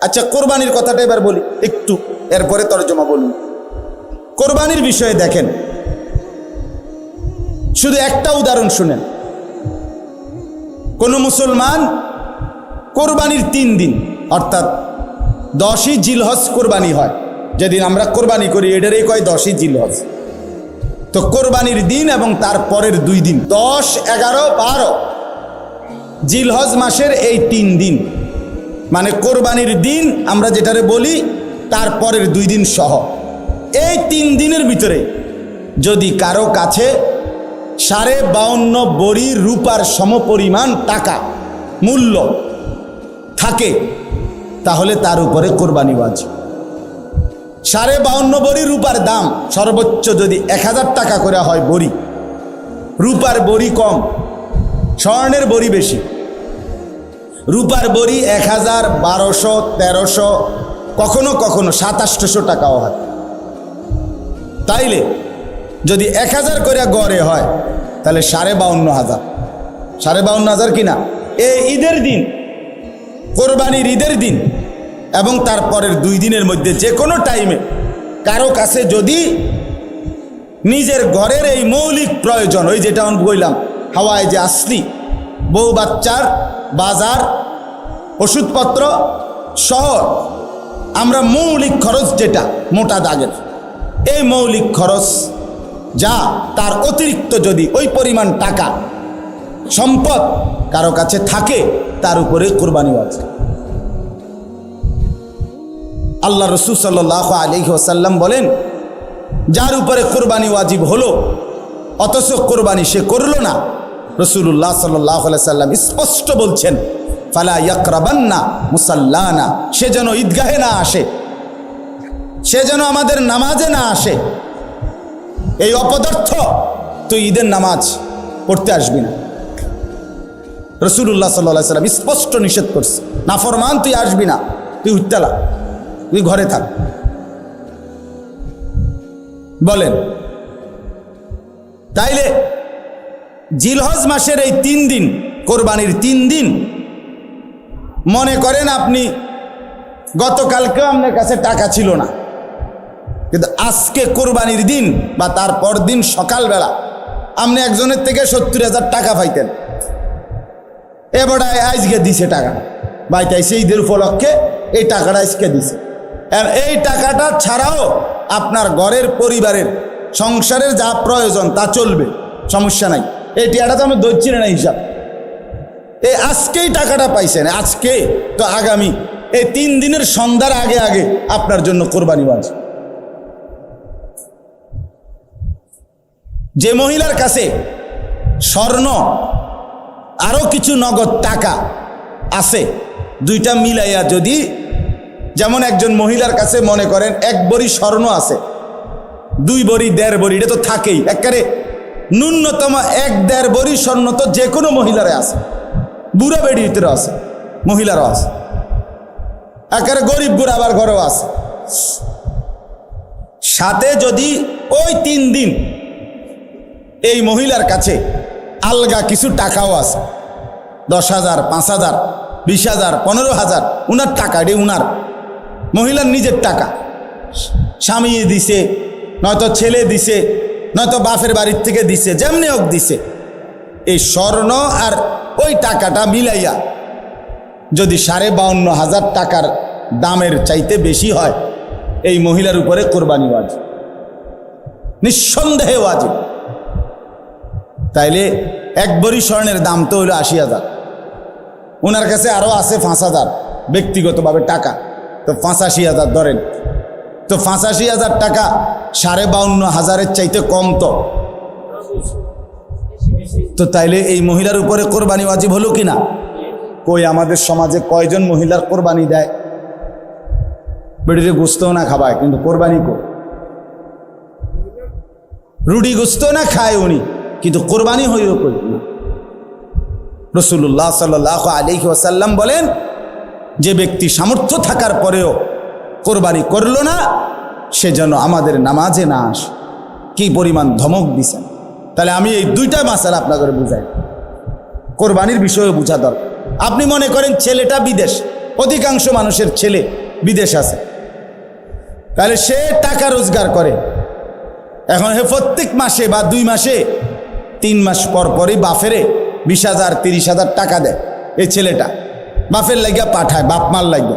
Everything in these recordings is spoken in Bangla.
আচ্ছা কোরবানির কথাটা এবার বলি। একটু, এরপরে তর্জমা বলুন। কোরবানির বিষয়ে দেখেন। শুধু একটা উদাহরণ শুনেন। কোনো মুসলমান কোরবানির তিন দিন, অর্থাৎ দশই জিলহজ কোরবানি হয়। যেদিন আমরা কোরবানি করি, এটারই কয় দশই জিলহজ। তো কোরবানির দিন এবং তার পরের দুই দিন, দশ, এগারো, বারো জিলহজ মাসের এই তিন দিন। মানে কোরবানির দিন আমরা যেটারে বলি তারপরের দুই দিন সহ। এই তিন দিনের ভিতরে যদি কারও কাছে সাড়ে বাউন্ন বড়ি রূপার সমপরিমাণ টাকা মূল্য থাকে, তাহলে তার উপরে কোরবানি বাজে সাড়ে বাউন্ন বড়ি রূপার দাম, সর্বোচ্চ যদি এক হাজার টাকা করে হয় বড়ি, রূপার বড়ি কম, স্বর্ণের বড়ি বেশি। রূপার বড়ি এক হাজার বারোশো, তেরোশো, কখনো কখনো সাতাশশো টাকাও হয়। তাইলে যদি এক হাজার করে গড়ে হয়, তাহলে সাড়ে বাউন্ন হাজার। সাড়ে বাউন্ন হাজার কিনা? এই ঈদের দিন, কোরবানির ঈদের দিন এবং তারপরের দুই দিনের মধ্যে যে কোনো টাইমে কারও কাছে যদি নিজের ঘরের এই মৌলিক প্রয়োজন, ওই যেটা আমি বললাম, হাওয়ায় যে আসলি বউ বাচ্চার বাজার, ওষুধপত্র সহ আমরা মৌলিক খরচ যেটা, মোটা দাগের। এই মৌলিক খরচ যা তার অতিরিক্ত যদি ওই পরিমাণ টাকা, সম্পদ কারও কাছে থাকে, তার উপরে কোরবানি আছে। আল্লাহ রসুল সাল্লাহ আলী ওসাল্লাম বলেন, যার উপরে কোরবানি ওয়াজিব হলো, অথচ কোরবানি সে করল না রসুল্লাহ সাল্লাহ সাল্লাম স্পষ্ট বলছেন, ফালা ইয়াকরাবান্না মুসাল্লানা সে যেন ঈদগাহে না আসে, সে যেন আমাদের নামাজে না আসে। এই অপদার্থ, তুই ঈদের নামাজ পড়তে আসবি না। রসুল্লাহ সাল্লাহ সাল্লাম স্পষ্ট নিষেধ করছে, নাফরমান, তুই আসবি না, তুই উত্তালা, তুই ঘরে থাক। বলেন, তাইলে জিলহজ মাসের এই তিন দিন, কোরবানির তিন দিন, মনে করেন আপনি, গতকালকেও আপনার কাছে টাকা ছিল না। কিন্তু আজকে কোরবানির দিন বা তার দিন সকালবেলা আপনি একজনের থেকে সত্তর হাজার টাকা পাইতেন। এবার আজকে দিছে টাকা। বাইতাইছে ঈদের উপলক্ষে এই টাকাটা আজকে দিছে। এই টাকাটা ছাড়াও আপনার ঘরের পরিবারের, সংসারের যা প্রয়োজন তা চলবে, সমস্যা নাই। এই টিয়াটা তো আমি ধরছি না হিসাব। এই আজকেই টাকাটা পাইছেন, আজকে তো আগামী। এই তিন দিনের সন্ধ্যার আগে আগে আপনার জন্য কোরবানি বাজ যে মহিলার কাছে স্বর্ণ আরও কিছু নগদ টাকা আছে, দুইটা মিলাইয়া যদি যেমন একজন মহিলার কাছে মনে করেন, এক বড়ি স্বর্ণ আছে, দুই বড়ি, দেড় বড়ি, এটা তো থাকেই। একেবারে ন্যূনতম এক দেড় বড়ি স্বর্ণ তো যে কোনো মহিলারে আছে। বুড়া ভিতরে আছে, মহিলারও আছে। একেবারে গরিব বুড়া আবার ঘরেও আছে। সাথে যদি ওই তিন দিন এই মহিলার কাছে আলগা কিছু টাকাও আছে, দশ হাজার, পাঁচ হাজার, বিশ হাজার, পনেরো হাজার, উনার টাকা রে উনার। মহিলার নিজের টাকা। স্বামী দিছে, নয়তো ছেলে দিছে নয়তো বাপের বাড়ির থেকে দিছে, যেমনি হোক দিছে। এই স্বর্ণ আর ওই টাকাটা মিলাইয়া যদি সাড়ে বাউন্ন হাজার টাকার দামের চাইতে বেশি হয়, এই মহিলার উপরে কোরবানি ওয়াজিব। নিঃসন্দেহে ওয়াজিব। তাইলে এক বড়ি স্বর্ণের দাম তো হইল আশি হাজার। ওনার কাছে আরও আছে পাঁচ হাজার, ব্যক্তিগতভাবে টাকা। তো পাঁচাশি হাজার ধরেন। তো পাঁচাশি হাজার টাকা সাড়ে বাউন্ন হাজারের চাইতে কম তো। তো তাইলে এই মহিলার উপরে কোরবানি ওয়াজিব হলো কি না কই, আমাদের সমাজে কয়জন মহিলার কোরবানি দেয়? বেড়িতে গুস্তও না খাবায়, কিন্তু কোরবানি কো রুটি গুস্ত না খায় উনি, কিন্তু কোরবানি হইল কই? রসুল্লাহ সাল্লাহ আলিহি ওসাল্লাম বলেন, যে ব্যক্তি সামর্থ্য থাকার পরেও কোরবানি করল না সে যেন আমাদের নামাজে না আসে। কি পরিমাণ ধমক দিছেন? তাহলে আমি এই দুইটা মাসাল আপনাদের বুঝাই। কোরবানির বিষয়ে বোঝা দরকার। আপনি মনে করেন ছেলেটা বিদেশ। অধিকাংশ মানুষের ছেলে বিদেশ আছে। তাহলে সে টাকা রোজগার করে। এখন হে প্রত্যেক মাসে বা দুই মাসে তিন মাস পর পরই বাফেরে বিশ হাজার, তিরিশ হাজার টাকা দেয় এই ছেলেটা। বাফের লাগিয়া পাঠায়, বাপ মার লাগবে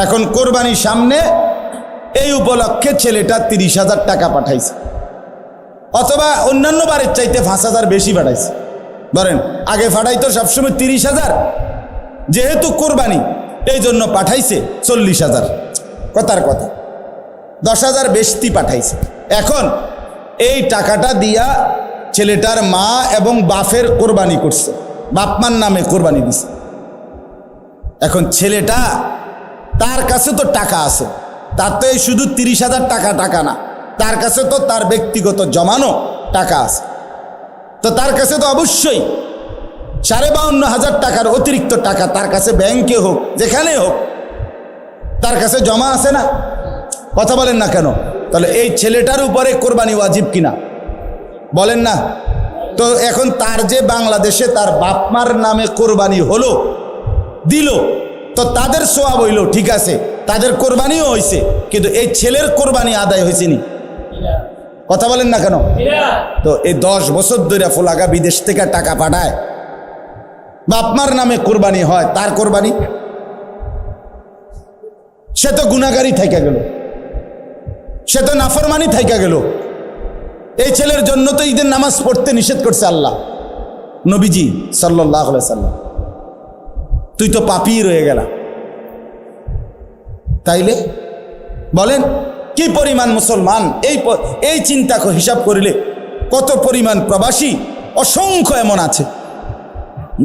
এখন কোরবানির সামনে এই উপলক্ষে ছেলেটা তিরিশ হাজার টাকা পাঠাইছে। অথবা অন্যান্য বারের চাইতে পাঁচ হাজার বেশি পাঠাইছে। ধরেন, আগে পাঠাইতো সবসময় তিরিশ হাজার, যেহেতু কোরবানি, এই জন্য পাঠাইছে চল্লিশ হাজার। কথার কথা, দশ হাজার বেশি পাঠাইছে। এখন এই টাকাটা দিয়া ছেলেটার মা এবং বাফের কোরবানি করছে। বাপমার নামে কোরবানি দিছে। এখন ছেলেটা, তার কাছে তো টাকা আছে। তার তো এই শুধু তিরিশ হাজার টাকা টাকা না, তার কাছে তো তার ব্যক্তিগত জমানো টাকা আছে। তো তার কাছে তো অবশ্যই সাড়ে বাউন্ন হাজার টাকার অতিরিক্ত টাকা তার কাছে ব্যাংকে হোক, যেখানে হোক, তার কাছে জমা আছে না? কথা বলেন না কেন? তাহলে এই ছেলেটার উপরে কোরবানি ওয়াজিব কিনা? বলেন না। তো এখন তার যে বাংলাদেশে তার বাপমার নামে কোরবানি হলো, দিল তো তাদের সোয়াব হইল, ঠিক আছে, তাদের কোরবানিও হয়েছে কিন্তু এই ছেলের কোরবানি আদায় হয়েছে নি কথা বলেন না কেন? তো এই দশ বছর ধরে ফোলাগা বিদেশ থেকে টাকা পাঠায়। বাপমার নামে কোরবানি হয়, তার কোরবানি? সে তো গুণাগারি থাইকা গেল। সে তো নাফরমানি থাইকা গেল। এই ছেলের জন্য তো ঈদের নামাজ পড়তে নিষেধ করছে আল্লাহ। নবীজি সাল্লাহ সাল্লাম তুই তো পাপি রয়ে গেলা। তাইলে? বলেন, কি পরিমাণ মুসলমান? এই এই চিন্তা হিসাব করিলে কত পরিমাণ প্রবাসী? অসংখ্য এমন আছে।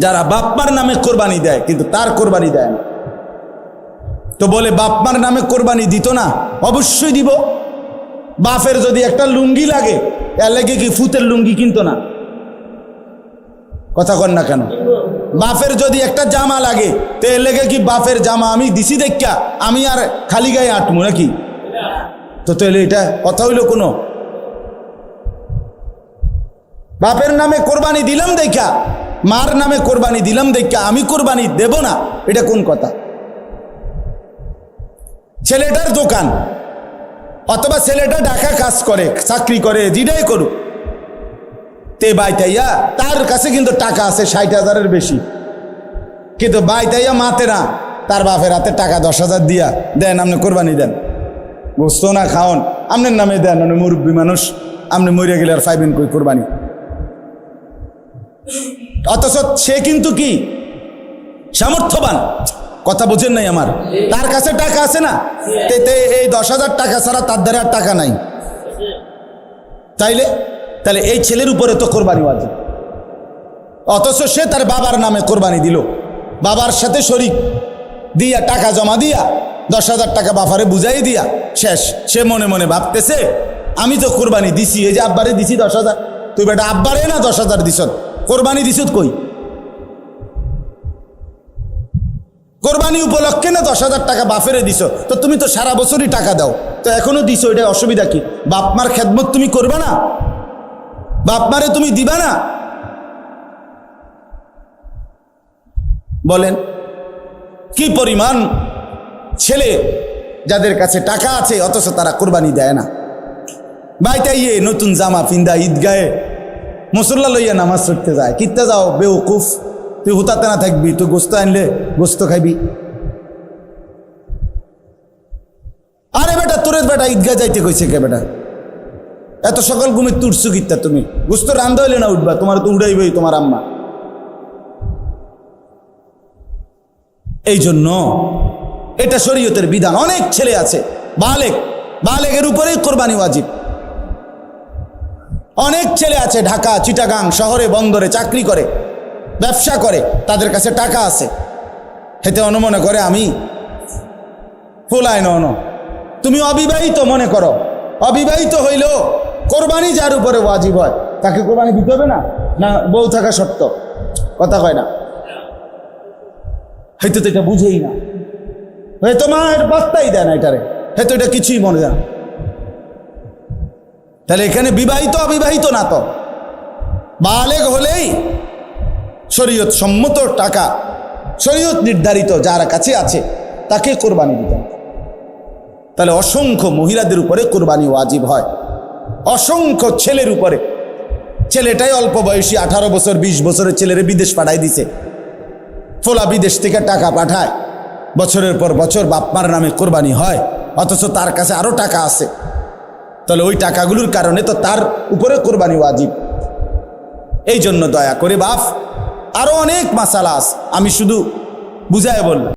যারা বাপমার নামে কোরবানি দেয়, কিন্তু তার কোরবানি দেয় না। তো বলে, বাপমার নামে কোরবানি দিত না? অবশ্যই দিব। বাপের যদি একটা লুঙ্গি লাগে, এর লাগে কি ফুতের লুঙ্গি কিনতো না? কথা কন না কেন? বাপের যদি একটা জামা লাগে, তো এর লেগে কি বাপের জামা আমি দিছি দেখা আমি আর খালি গায়ে আটমু নাকি? তো তাহলে এটা কথা হইল কোনো? বাপের নামে কোরবানি দিলাম দেখা মার নামে কোরবানি দিলাম দেখা আমি কোরবানি দেব না, এটা কোন কথা? ছেলেটার দোকান, অথবা ছেলেটা ঢাকা কাজ করে, চাকরি করে, যেটাই করুক। তে বাইতাইয়া, তার কাছে কিন্তু টাকা আছে ষাট হাজারের বেশি। কিন্তু বাইতাইয়া মাতে না, তার বাপের হাতে টাকা দশ হাজার দিয়া, দেন আপনি কোরবানি দেন। গোস্ত না খাওন আপনার নামে দেন, আপনি মুরব্বী মানুষ, আপনি মরিয়া গেলে আর পাইবেন কই কোরবানি? অথচ সে কিন্তু কি? সামর্থ্যবান। কথা বোঝেন নাই আমার। তার কাছে টাকা আছে না এই দশ হাজার টাকা ছাড়া তার দ্বারা আর টাকা নাই। তাইলে তাহলে এই ছেলের উপরে তো কোরবানি ওয়াজিব। অথচ সে তার বাবার নামে কোরবানি দিল। বাবার সাথে শরিক। দিয়া টাকা জমা দিয়া, দশ হাজার টাকা বাফারে বুঝাই দিয়া, শেষ। সে মনে মনে ভাবতেছে, আমি তো কোরবানি দিছি, এই যে আব্বারে দিছি দশ হাজার। তুই বেটা আব্বারে না দশ হাজার দিছত কোরবানি দিছত কই? কোরবানি উপলক্ষে না দশ হাজার টাকা বাফেরে দিছ? তো তুমি তো সারা বছরই টাকা দাও। তো এখনও দিছো এটা অসুবিধা কি? বাপমার খেদমত তুমি করবে না? বাপমারে তুমি দিবা না? বলেন, কি পরিমাণ ছেলে যাদের কাছে টাকা আছে, অথচ তারা কোরবানি দেয় না? বাইতাইয়ে নতুন জামা পিন্দা ঈদগায়ে মুসল্লা লইয়া নামাজ পড়তে যায়। কিত্তে যাও বেউকুফ তুই হুতাতে না থাকবি, তুই গোস্ত আনলে গোস্ত খাইবি। আরে বেটা তোরে বেটা ঈদগা যাইতে কইছে কে বেটা? এত সকাল ঘুমে তুটছু কিত্তা তুমি? গোস্ত রান্ধা হইলে না উঠবা, তোমার তো উড়াইবই তোমার আম্মা। এই জন্য এটা শরীয়তের বিধান। অনেক ছেলে আছে, বালেক। বালেকের উপরেই কোরবানি ওয়াজিব। অনেক ছেলে আছে ঢাকা, চিটাগাং শহরে, বন্দরে চাকরি করে, ব্যবসা করে, তাদের কাছে টাকা আছে। হেতে অনুমনে করে আমি? ফুলায় নন। তুমি অবিবাহিত মনে করো। অবিবাহিত হইলেও কোরবানি যার উপরে ওয়াজিব হয়, তাকে কোরবানি দিতে হবে না? না, বউ থাকা সত্য কথা কয় না। হয়তো তো এটা বুঝেই না। হয়তো মা বার্তাই দেয় না এটারে। হয়তো এটা কিছুই মনে যায় না। তাহলে এখানে বিবাহিত, অবিবাহিত না তো? বালেগ হলেই শরীয়ত সম্মত টাকা, শরীয়ত নির্ধারিত যার কাছে আছে, তাকে কোরবানি দিতে তাহলে অসংখ্য মহিলাদের উপরে কোরবানি ওয়াজিব হয়। অসংখ্য ছেলের উপরে। ছেলেটাই অল্প বয়সী, আঠারো বছর ২০ বছরের ছেলেরে বিদেশ পাঠাই দিছে। ফোলা বিদেশ থেকে টাকা পাঠায়। বছরের পর বছর বাপমার নামে কোরবানি হয়, অথচ তার কাছে আরও টাকা আছে। তাহলে ওই টাকাগুলোর কারণে তো তার উপরে কোরবানি ওয়াজিব। এই জন্য দয়া করে বাপ আরও অনেক মাসালা আছে। আমি শুধু বুঝায় বললাম